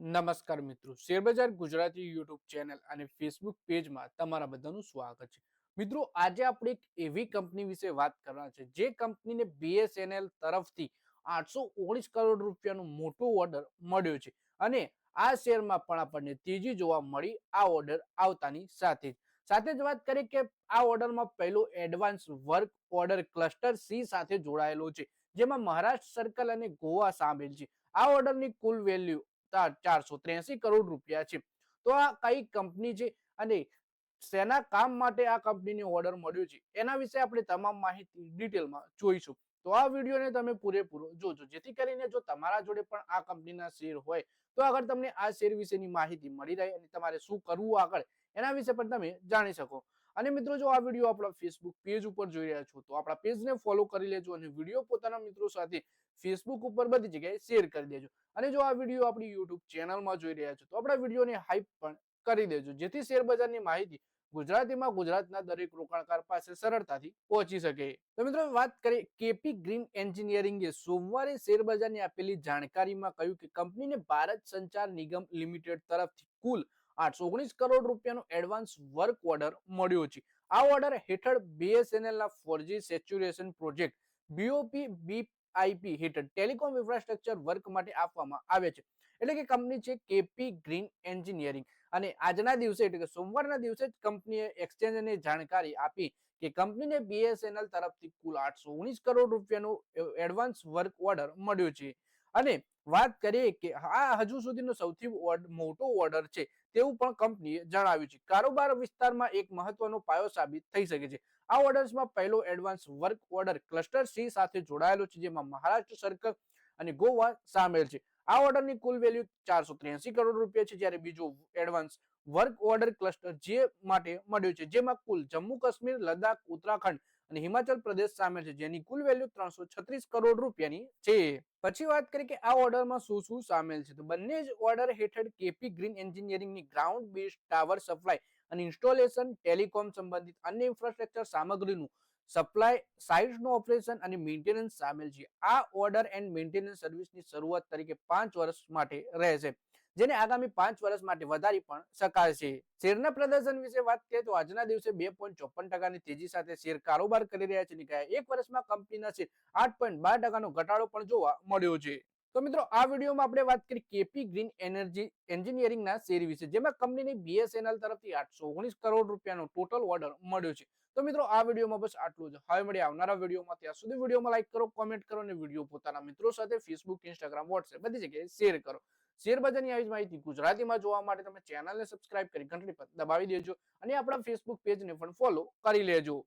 નમસ્કાર મિત્રો. શેરબજાર ગુજરાતી યુટ્યુબ ચેનલ અને ફેસબુક પેજમાં તમારા બધાનું સ્વાગત છે. મિત્રો, આજે આપણે એક એવી કંપની વિશે વાત કરવાના છે. જે કંપનીને બીએસએનએલ તરફથી આઠસો ઓગણીસ કરોડ રૂપિયાનો મોટો ઓર્ડર મળ્યો છે અને આ શેરમાં પણ આપણને તેજી જોવા મળી આ ઓર્ડર આવતાની સાથે જ. સાથે જ વાત કરીએ કે આ ઓર્ડરમાં પહેલો advance work order cluster C સાથે જોડાયેલો છે, જેમાં મહારાષ્ટ્ર સર્કલ અને ગોવા સામેલ છે. આ ઓર્ડરની કુલ વેલ્યુ ચારસો ત્રેસી કરોડ રૂપિયા છે. તો આ કઈ કંપની છે અને શેના કામ માટે આ કંપનીને ઓર્ડર મળ્યો છે? એના વિશે આપણે તમામ માહિતી ડિટેલમાં જોઈશું. તો આ વિડીયોને તમે પૂરેપૂરો જોજો. જેથી કરીને જો તમારા જોડે પણ આ કંપનીના શેર હોય, તો આગળ તમને આ શેર વિશેની માહિતી મળી રહે અને તમારે શું કરવું આગળ એના વિશે પણ તમે જાણી શકો. અને મિત્રો, જો આ વીડિયો આપણા ફેસબુક પેજ ઉપર જોઈ રહ્યા છો, તો આપણા પેજને ફોલો કરી લેજો અને વીડિયો પોતાના મિત્રો સાથે ફેસબુક ઉપર બધી જગ્યાએ શેર કરી દેજો. અને જો આ વીડિયો આપણી યુટ્યુબ ચેનલમાં જોઈ રહ્યા છો, તો આપણા વિડીયોને હાઈપ પણ કરી દેજો, જેથી શેર માહિતી ગુજરાતીમાં ગુજરાતના દરેક રોકાણકાર પાસે સરળતાથી પહોંચી શકે. તો મિત્રો, વાત કરીએ કેપી ગ્રીન એન્જિનિયરિંગે સોમવારે શેર બજારની આપેલી જાણકારીમાં કહ્યું કે કંપનીને ભારત સંચાર નિગમ લિમિટેડ તરફથી કુલ આઠસો ઓગણીસ કરોડ રૂપિયાનો એડવાન્સ વર્ક ઓર્ડર મળ્યો છે. આ ઓર્ડર હેઠળ બીએસએનએલ ના four G saturation project BOP BIP હેઠળ ટેલિકોમ ઇન્ફ્રાસ્ટ્રક્ચર વર્ક માટે આપવામાં આવે છે. એટલે કે કંપની છે કેપી ગ્રીન એન્જિનિયરિંગ અને આજના દિવસે એટલે કે સોમવારના દિવસે જ કંપનીએ એક્સચેન્જને જાણકારી આપી કે કંપનીને બીએસએનએલ તરફથી કુલ આઠસો ઓગણીસ કરોડ રૂપિયાનો એડવાન્સ વર્ક ઓર્ડર મળ્યો છે. અને વાત કરીએ કે આ હજુ સુધીનો સૌથી મોટો ઓર્ડર છે તેવું પણ કંપનીએ જણાવ્યું છે. કારોબાર વિસ્તારમાં એક મહત્વનો પાયો સાબિત થઈ શકે છે. આ ઓર્ડર્સમાં પહેલો advance work order cluster C સાથે જોડાયેલો છે, જેમાં મહારાષ્ટ્ર સર્કલ અને ગોવા સામેલ છે. આ ઓર્ડરની કુલ વેલ્યુ ચારસો ત્રેસી કરોડ રૂપિયા છે, જ્યારે બીજો એડવાન્સ વર્ક ઓર્ડર ક્લસ્ટર જે માટે મળ્યો છે, જેમાં કુલ જમ્મુ કાશ્મીર, લદ્દાખ, ઉત્તરાખંડ અને હિમાચલ પ્રદેશ સામેલ છે, જેની કુલ વેલ્યુ ત્રણસો છત્રીસ કરોડ રૂપિયાની છે. પછી વાત કરીએ કે આ ઓર્ડરમાં શું શું સામેલ છે, તો બંને જ ઓર્ડર હેઠળ કેપી ગ્રીન એન્જિનિયરિંગની ગ્રાઉન્ડ બેઝ ટાવર સપ્લાય અને ઇન્સ્ટોલેશન ટેલિકોમ સંબંધિત અન્ય ઇન્ફ્રાસ્ટ્રક્ચર સામગ્રીનું સપ્લાય સાઇટ્સનું ઓપરેશન અને મેન્ટેનન્સ સામેલ છે. આ ઓર્ડર એન્ડ મેન્ટેનન્સ સર્વિસની શરૂઆત તરીકે પાંચ વર્ષ માટે રહેશે. જેને આગામી પાંચ વર્ષ માટે વધારી પણ શકાશે. શેરના પ્રદર્શન વિશે વાત કરીએ તો આજના દિવસે બે પોઈન્ટ ચોપન ટકાની તેજી સાથે શેર કારોબાર કરી રહ્યા છે. ગયા એક વર્ષમાં કંપનીના શેર આઠ પોઈન્ટ બાર ટકાનો ઘટાડો પણ જોવા મળ્યો છે. તો મિત્રો, આ વિડીયોમાં આપણે વાત કરી કેપી ગ્રીન એનર્જી એન્જિનિયરિંગના શેર વિશે, જેમાં કંપનીની બીએસએનએલ તરફથી આઠસો ઓગણીસ કરોડ રૂપિયાનો ટોટલ ઓર્ડર મળ્યો છે. તો મિત્રો, આ વિડીયોમાં બસ આટલું જ. હવે મળી આવનારા વિડીયોમાં. ત્યાં સુધી વિડીયોમાં લાઈક કરો કોમેન્ટ કરો અને વીડિયો પોતાના મિત્રો સાથે ફેસબુક ઇન્સ્ટાગ્રામ વોટ્સએપ બધી જગ્યાએ શેર કરો. શેર બજારની આવી જ માહિતી ગુજરાતીમાં જોવા માટે તમે ચેનલને સબસ્ક્રાઇબ કરી ઘંટડી પર દબાવી દેજો અને આપણા ફેસબુક પેજને પણ ફોલો કરી લેજો.